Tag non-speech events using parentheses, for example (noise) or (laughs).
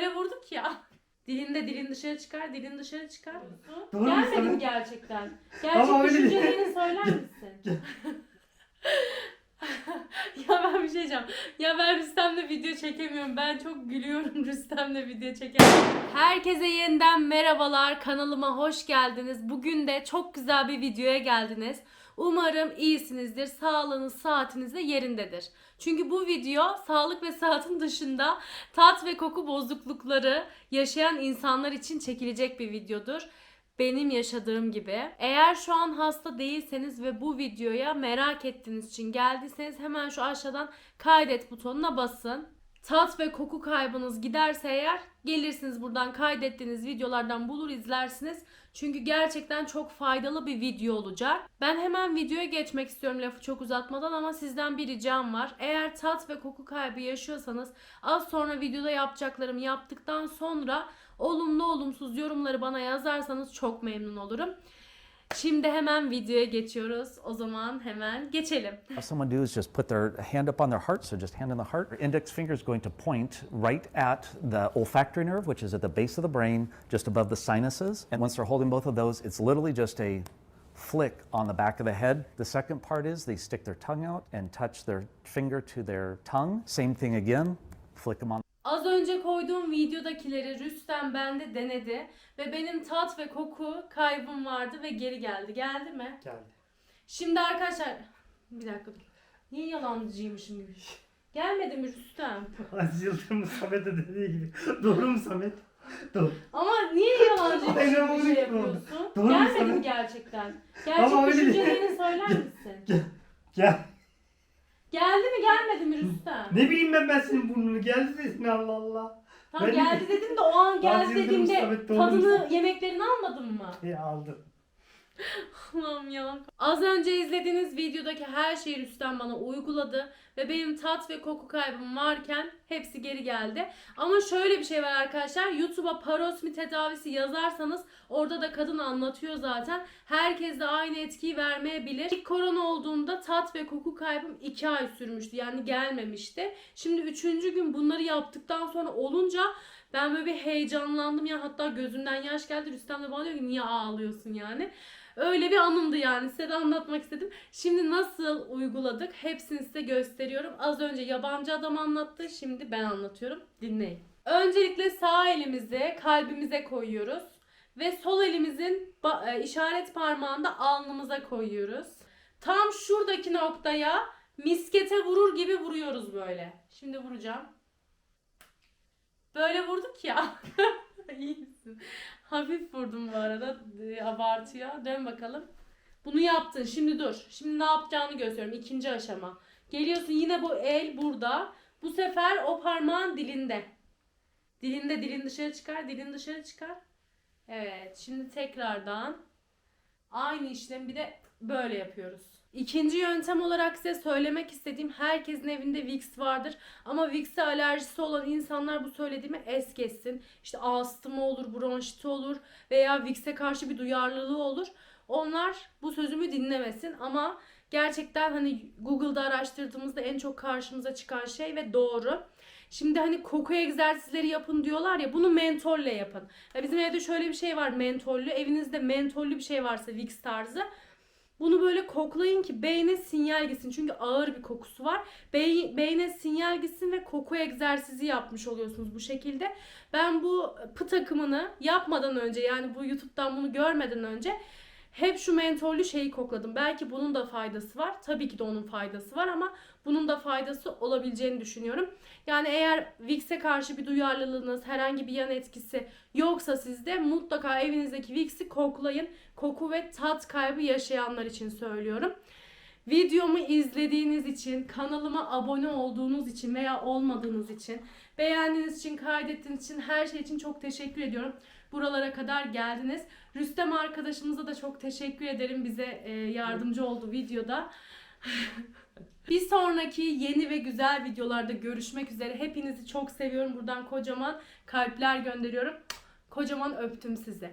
Böyle vurduk ya. (laughs) Dilinde dilin dışarı çıkar, dilin dışarı çıkar. Doğru mu Gelmedi mi Samet? gerçekten? Gerçek Ama öyle değil. düşüncelerini söyler misin? (laughs) ya ben bir şey diyeceğim. Ya ben Rüstem'le video çekemiyorum. Ben çok gülüyorum (laughs) Rüstem'le video çekemiyorum. Herkese yeniden merhabalar. Kanalıma hoş geldiniz. Bugün de çok güzel bir videoya geldiniz. Umarım iyisinizdir. Sağlığınız, saatiniz de yerindedir. Çünkü bu video sağlık ve saatin dışında tat ve koku bozuklukları yaşayan insanlar için çekilecek bir videodur benim yaşadığım gibi. Eğer şu an hasta değilseniz ve bu videoya merak ettiğiniz için geldiyseniz hemen şu aşağıdan kaydet butonuna basın. Tat ve koku kaybınız giderse eğer gelirsiniz buradan kaydettiğiniz videolardan bulur izlersiniz. Çünkü gerçekten çok faydalı bir video olacak. Ben hemen videoya geçmek istiyorum lafı çok uzatmadan ama sizden bir ricam var. Eğer tat ve koku kaybı yaşıyorsanız az sonra videoda yapacaklarımı yaptıktan sonra olumlu olumsuz yorumları bana yazarsanız çok memnun olurum. Şimdi hemen videoya geçiyoruz. O zaman hemen geçelim. Someone do is just put their hand up on their heart, so just hand on the heart. Your index finger is going to point right at the olfactory nerve, which is at the base of the brain, just above the sinuses. And once they're holding both of those, it's literally just a flick on the back of the head. The second part is they stick their tongue out and touch their finger to their tongue. Same thing again, flick them on Az önce koyduğum videodakileri Rüstem bende denedi ve benim tat ve koku kaybım vardı ve geri geldi. Geldi mi? Geldi. Şimdi arkadaşlar bir dakika dur. Niye yalancıymışım gibi? Gelmedi mi Rüstem? Aziz Yıldırım Samet'e dediği gibi. Doğru mu Samet? Doğru. Ama niye yalancıymışım Aynen gibi onu şey yapıyorsun? Doğru mu Gelmedi mi Samet? gerçekten? Gerçek Ama öyle düşüncelerini söyler misin? Gel. Gel. Geldi mi gelmedi mi Rüstem? Ne bileyim ben ben senin burnunu geldi dedin Allah Allah. Tamam Ben- geldi dedim de o an geldi Yıldırım dediğimde doğru tadını yemeklerini almadın mı? E aldım. Allah'ım ya. Az önce izlediğiniz videodaki her şeyi Rüstem bana uyguladı ve benim tat ve koku kaybım varken hepsi geri geldi. Ama şöyle bir şey var arkadaşlar. YouTube'a parosmi tedavisi yazarsanız orada da kadın anlatıyor zaten. Herkes de aynı etkiyi vermeyebilir. İlk korona olduğunda tat ve koku kaybım 2 ay sürmüştü. Yani gelmemişti. Şimdi 3. gün bunları yaptıktan sonra olunca ben böyle bir heyecanlandım ya hatta gözümden yaş geldi. Rüstem de bana diyor ki niye ağlıyorsun yani. Öyle bir anımdı yani size de anlatmak istedim. Şimdi nasıl uyguladık hepsini size gösteriyorum. Az önce yabancı adam anlattı şimdi ben anlatıyorum. Dinleyin. Öncelikle sağ elimizi kalbimize koyuyoruz. Ve sol elimizin e, işaret parmağını da alnımıza koyuyoruz. Tam şuradaki noktaya miskete vurur gibi vuruyoruz böyle. Şimdi vuracağım. Böyle vurduk ya. (laughs) Hafif vurdum bu arada. e, Abartıya. Dön bakalım. Bunu yaptın. Şimdi dur. Şimdi ne yapacağını gösteriyorum. İkinci aşama. Geliyorsun yine bu el burada. Bu sefer o parmağın dilinde. Dilinde dilin dışarı çıkar. Dilin dışarı çıkar. Evet. Şimdi tekrardan aynı işlemi bir de böyle yapıyoruz. İkinci yöntem olarak size söylemek istediğim herkesin evinde Vicks vardır. Ama Vicks'e alerjisi olan insanlar bu söylediğimi es geçsin. İşte astımı olur, bronşiti olur veya Vicks'e karşı bir duyarlılığı olur. Onlar bu sözümü dinlemesin ama gerçekten hani Google'da araştırdığımızda en çok karşımıza çıkan şey ve doğru. Şimdi hani koku egzersizleri yapın diyorlar ya bunu mentolle yapın. Ya bizim evde şöyle bir şey var mentollü. Evinizde mentollü bir şey varsa Vicks tarzı bunu böyle koklayın ki beyne sinyal gitsin. Çünkü ağır bir kokusu var. Bey, beyne sinyal gitsin ve koku egzersizi yapmış oluyorsunuz bu şekilde. Ben bu pı takımını yapmadan önce yani bu YouTube'dan bunu görmeden önce hep şu mentollü şeyi kokladım. Belki bunun da faydası var. Tabii ki de onun faydası var ama bunun da faydası olabileceğini düşünüyorum. Yani eğer Vicks'e karşı bir duyarlılığınız, herhangi bir yan etkisi yoksa sizde mutlaka evinizdeki Vicks'i koklayın. Koku ve tat kaybı yaşayanlar için söylüyorum. Videomu izlediğiniz için, kanalıma abone olduğunuz için veya olmadığınız için, beğendiğiniz için, kaydettiğiniz için, her şey için çok teşekkür ediyorum. Buralara kadar geldiniz. Rüstem arkadaşımıza da çok teşekkür ederim bize e, yardımcı oldu videoda. (laughs) Bir sonraki yeni ve güzel videolarda görüşmek üzere. Hepinizi çok seviyorum. Buradan kocaman kalpler gönderiyorum. Kocaman öptüm sizi.